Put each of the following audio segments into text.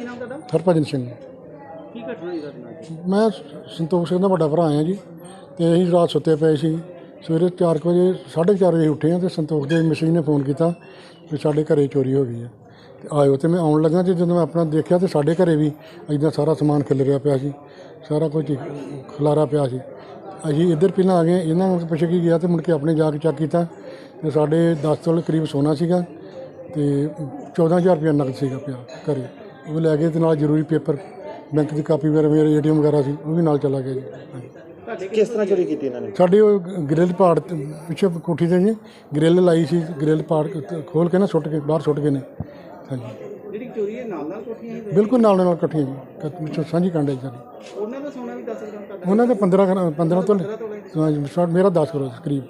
ਕੀ ਨਾਮ ਤੁਹਾਡਾ? ਹਰਭਜਨ ਸਿੰਘ। ਕੀ ਘਟਨਾ ਹੋਈ ਤੁਹਾਡੇ ਨਾਲ ਮੈਂ ਸੰਤੋਖ ਸਿੰਘ ਦਾ ਵੱਡਾ ਭਰਾ ਆ ਜੀ ਤੇ ਅਸੀਂ ਰਾਤ ਸੁੱਤੇ ਪਏ ਸੀ। ਸਵੇਰੇ 4 ਵਜੇ 4:30 ਵਜੇ ਉੱਠੇ ਆ ਤੇ ਸੰਤੋਖ ਦੇ ਮਸ਼ੀਨ ਨੇ ਫੋਨ ਕੀਤਾ ਕਿ ਸਾਡੇ ਘਰੇ ਚੋਰੀ ਹੋ ਗਈ ਹੈ। ਤੇ ਆਇਓ ਤੇ ਮੈਂ ਆਉਣ ਲੱਗਾ ਤੇ ਜਦੋਂ ਮੈਂ ਆਪਣਾ ਦੇਖਿਆ ਤੇ ਸਾਡੇ ਘਰੇ ਵੀ ਇਦਾਂ ਸਾਰਾ ਸਮਾਨ ਖਿਲ ਰਿਹਾ ਪਿਆ ਸੀ ਸਾਰਾ ਕੁਝ ਖਲਾਰਾ ਪਿਆ ਸੀ। ਅਸੀਂ ਇੱਧਰ ਪਹਿਲਾਂ ਆ ਗਏ ਇਹਨਾਂ ਨੂੰ ਪੁੱਛ ਕੇ ਗਿਆ ਤੇ ਮੁੜ ਕੇ ਆਪਣੇ ਜਾ ਕੇ ਚੈੱਕ ਕੀਤਾ ਤੇ ਸਾਡੇ 10 ਤੋਲੇ ਕਰੀਬ ਸੋਨਾ ਸੀਗਾ ਤੇ 14000 ਰੁਪਏ ਨਕਦ ਸੀਗਾ ਪਿਆ ਘਰੇ। ਉਹ ਲੈ ਗਏ ਤੇ ਨਾਲ ਜ਼ਰੂਰੀ ਪੇਪਰ ਬੈਂਕ ਦੀ ਕਾਪੀ ਵਗੈਰਾ ਮੇਰੇ ਏਟੀਐਮ ਵਗੈਰਾ ਸੀ ਉਹ ਵੀ ਨਾਲ ਚਲਾ ਗਿਆ ਜੀ। ਹਾਂਜੀ। ਕਿਸ ਤਰ੍ਹਾਂ ਚੋਰੀ ਕੀਤੀ ਇਹਨਾਂ ਨੇ? ਸਾਡੇ ਉਹ ਗ੍ਰਿਲ ਪਾੜ ਤੇ ਪਿੱਛੇ ਕੋਠੀ ਤੇ ਜੀ ਗ੍ਰਿਲ ਲਾਈ ਸੀ ਗ੍ਰਿਲ ਪਾੜ ਕੇ ਖੋਲ ਕੇ ਨਾ ਸੁੱਟ ਕੇ ਬਾਹਰ ਸੁੱਟ ਗਏ ਨੇ। ਹਾਂਜੀ। ਜਿਹੜੀ ਚੋਰੀ ਹੈ ਨਾਲ ਨਾਲ ਕੋਠੀਆਂ ਸੀ ਬਿਲਕੁਲ ਨਾਲ ਨਾਲ ਇਕੱਠੀਆਂ ਜੀ ਕ- ਵਿੱਚੋਂ ਸਾਂਝੀ ਕਾਂਡੇ ਸਾਡੀ। ਉਹਨਾਂ ਦਾ ਸੋਨਾ ਵੀ 10 ਗ੍ਰਾਮ ਉਹਨਾਂ ਦੇ 15 ਗ੍ਰਾ- 15 ਤੋਂ ਹਾਂਜੀ ਸ਼ਾਰਟ ਮੇਰਾ 10 ਕਰੋ ਕਰੀਬ।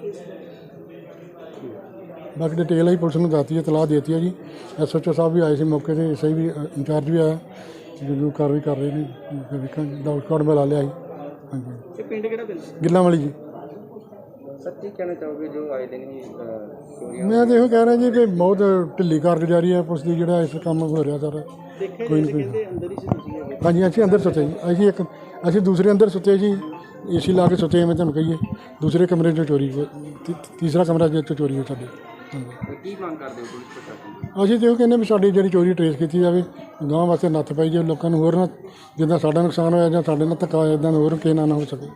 ਬਾਕੀ ਡਿਟੇਲ ਹੀ ਪੁਲਿਸ ਨੂੰ ਦੱਸਤੀ ਹੈ ਤਲਾਹ ਦੇਤੀ ਹੈ ਜੀ। ਐਸਐਚਓ ਸਾਹਿਬ ਵੀ ਆਏ ਸੀ ਮੌਕੇ ਤੇ ਸਹੀ ਵੀ ਇੰਚਾਰਜ ਵੀ ਆਇਆ। ਜਿਹਨੂੰ ਕਾਰਵਾਈ ਕਰ ਰਹੇ ਨੇ ਫਿਰ ਵੇਖਾਂਗੇ। ਡਾਊਟ ਕਾਰਡ ਮਿਲਾ ਲਿਆ ਸੀ। ਹਾਂਜੀ। ਇਹ ਪਿੰਡ ਕਿਹੜਾ ਪਿੰਡ ਗਿੱਲਾਂ ਵਾਲੀ ਜੀ। ਸੱਚੀ ਕਹਿਣਾ ਚਾਹੋਗੇ ਜੋ ਆਏ ਦਿਨ ਹੀ ਚੋਰੀ ਮੈਂ ਤਾਂ ਇਹੋ ਕਹਿ ਰਿਹਾ ਜੀ ਕਿ ਬਹੁਤ ਢਿੱਲੀ ਕਾਰਗੁਜ਼ਾਰੀ ਹੈ ਪੁਲਿਸ ਦੀ ਜਿਹੜਾ ਇਸ ਕੰਮ ਹੋ ਰਿਹਾ ਸਾਰਾ। ਦੇਖਿਆ ਕੋਈ ਜੀ ਨਹੀਂ ਕਹਿੰਦੇ ਅੰਦਰ ਹੀ ਸੀ ਤੁਸੀਂ ਹੈਗੇ ਹਾਂਜੀ ਅਸੀਂ ਅੰਦਰ ਸੁੱਤੇ ਜੀ। ਅਸੀਂ ਇੱਕ ਅਸੀਂ ਦੂਸਰੇ ਅੰਦਰ ਸੁੱਤੇ ਜੀ। ਏਸੀ ਲਾ ਕੇ ਸੁੱਤੇ ਮੈਂ ਤੁਹਾਨੂੰ ਕਹੀਏ। ਦੂਸਰੇ ਕਮਰੇ 'ਚੋਂ ਚੋਰੀ ਹੋਈ। ਤੀ- ਤੀਸਰਾ ਕਮਰਾ ਜਿੱਥੋਂ ਚੋਰੀ ਹੋਈ ਸਾਡੇ। ਹਾਂਜੀ ਕੀ ਮੰਗ ਕਰਦੇ ਹੋ ਪੁਲਿਸ ਪ੍ਰਸ਼ਾਸਨ ਅਸੀਂ ਤੇ ਉਹ ਕਹਿੰਦੇ ਵੀ ਸਾਡੀ ਜਿਹੜੀ ਚੋਰੀ ਟਰੇਸ ਕੀਤੀ ਜਾਵੇ ਗਾਂ ਵਾਸਤੇ ਨੱਥ ਪਾਈ ਜੇ ਲੋਕਾਂ ਨੂੰ ਹੋਰ ਨਾ ਜਿੱਦਾਂ ਸਾਡਾ ਨੁਕਸਾਨ ਹੋਇਆ ਜਾਂ ਸਾਡੇ ਨਾਲ ਧੱਕਾ ਹੋਇਆ ਇਦਾਂ ਹੋਰ ਕਿਸੇ ਨਾਲ ਨਾ ਹੋ ਸਕੇ।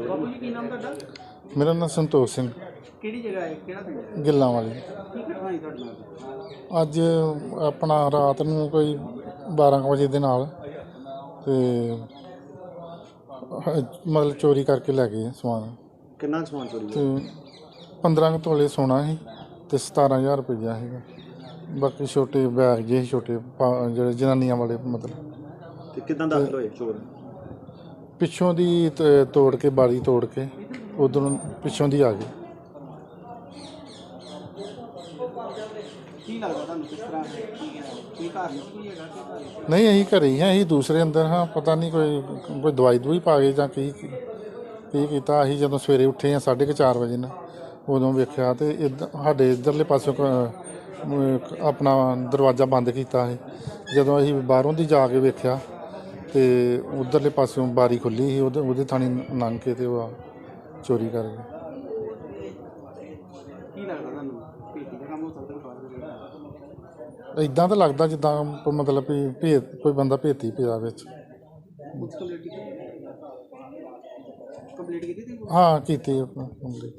ਬਾਬੂ ਜੀ ਕੀ ਨਾਮ ਤੁਹਾਡਾ? ਮੇਰਾ ਨਾਮ ਸੰਤੋਖ ਸਿੰਘ। ਕਿਹੜੀ ਜਗ੍ਹਾ ਹੈ? ਕਿਹੜਾ ਪਿੰਡ ਹੈ? ਗਿੱਲਾਂ ਵਾਲੀ। ਕੀ ਘਟਨਾ ਹੋਈ ਤੁਹਾਡੇ ਨਾਲ? ਅੱਜ ਆਪਣਾ ਰਾਤ ਨੂੰ ਕੋਈ 12 ਕੁ ਵਜੇ ਦੇ ਨਾਲ ਤੇ ਹ- ਮਤਲਬ ਚੋਰੀ ਕਰਕੇ ਲੈ ਗਏ ਸਮਾਨ। ਕਿੰਨਾ ਸਮਾਨ ਚੋਰੀ ਤੇ 15 ਕੁ ਤੋਲੇ ਸੋਨਾ ਸੀ ਤੇ 17000 ਰੁਪਈਆ ਸੀਗਾ। ਬਾਕੀ ਛੋਟੇ ਬੈਗ ਜਿਹੇ ਛੋਟੇ ਪਾ- ਜਿਹੜੇ ਜਨਾਨੀਆਂ ਵਾਲੇ ਮਤਲਬ। ਤੇ ਕਿਦਾਂ ਦਾਖਲ ਹੋਏ ਚੋਰ? ਪਿੱਛੋਂ ਦੀ ਤ- ਤੋੜ ਕੇ ਬਾਰੀ ਤੋੜ ਕੇ ਉਧਰੋਂ ਪਿੱਛੋਂ ਦੀ ਆ ਗਏ ਕੀ ਲੱਗਦਾ ਤੁਹਾਨੂੰ ਕਿਸ ਤਰ੍ਹਾਂ ਕੀ ਹੈ? ਕੀ ਘਰ ਨਹੀਂ ਕੋਈ ਹੈਗਾ ਕੀ ਘਰ ਨਹੀਂ? ਨਹੀਂ ਅਸੀਂ ਘਰੇ ਹੀ ਹਾਂ ਅਸੀਂ ਦੂਸਰੇ ਅੰਦਰ ਹਾਂ ਪਤਾ ਨਹੀਂ ਕੋਈ ਕੋਈ ਦਵਾਈ ਦੂਈ ਪਾ ਗਏ ਜਾਂ ਕੀ ਕੀ ਕੀਤਾ। ਅਸੀਂ ਜਦੋਂ ਸਵੇਰੇ ਉੱਠੇ ਆ 4:30 ਵਜੇ ਨਾ ਉਦੋਂ ਵੇਖਿਆ ਤੇ ਇੱਧ- ਸਾਡੇ ਇਧਰਲੇ ਪਾਸੋਂ ਕ- ਅਮ ਆਪਣਾ ਦਰਵਾਜ਼ਾ ਬੰਦ ਕੀਤਾ ਸੀ। ਜਦੋਂ ਅਸੀਂ ਬਾਹਰੋਂ ਦੀ ਜਾ ਕੇ ਵੇਖਿਆ ਤੇ ਉਧਰਲੇ ਪਾਸੋਂ ਬਾਰੀ ਖੁੱਲੀ ਸੀ ਉਹਦੇ ਉਹਦੇ ਥਾਣੀ ਲੰਘ ਕੇ ਤੇ ਉਹ ਚੋਰੀ ਕਰ ਗਏ। ਕੀ ਲੱਗਦਾ ਤੁਹਾਨੂੰ? ਭੇਤੀ ਦਾ ਕੰਮ ਹੋ ਸਕਦਾ ਬਾਹਰ ਦੇ ਜਿਹੜਾ? ਇਦਾਂ ਤਾਂ ਲੱਗਦਾ ਜਿੱਦਾਂ ਕੋਈ ਮਤਲਬ ਵੀ ਭੇਤ ਕੋਈ ਬੰਦਾ ਭੇਤੀ ਪਿਆ ਵਿੱਚ। ਕੰਪਲੀਟ ਕੀਤੀ ਕੰਪਲੀਟ ਕੀਤੀ? ਤੁਸੀਂ ਹਾਂ ਕੀਤੀ ਆਪਣਾ ਕੰਪਲੀਟ।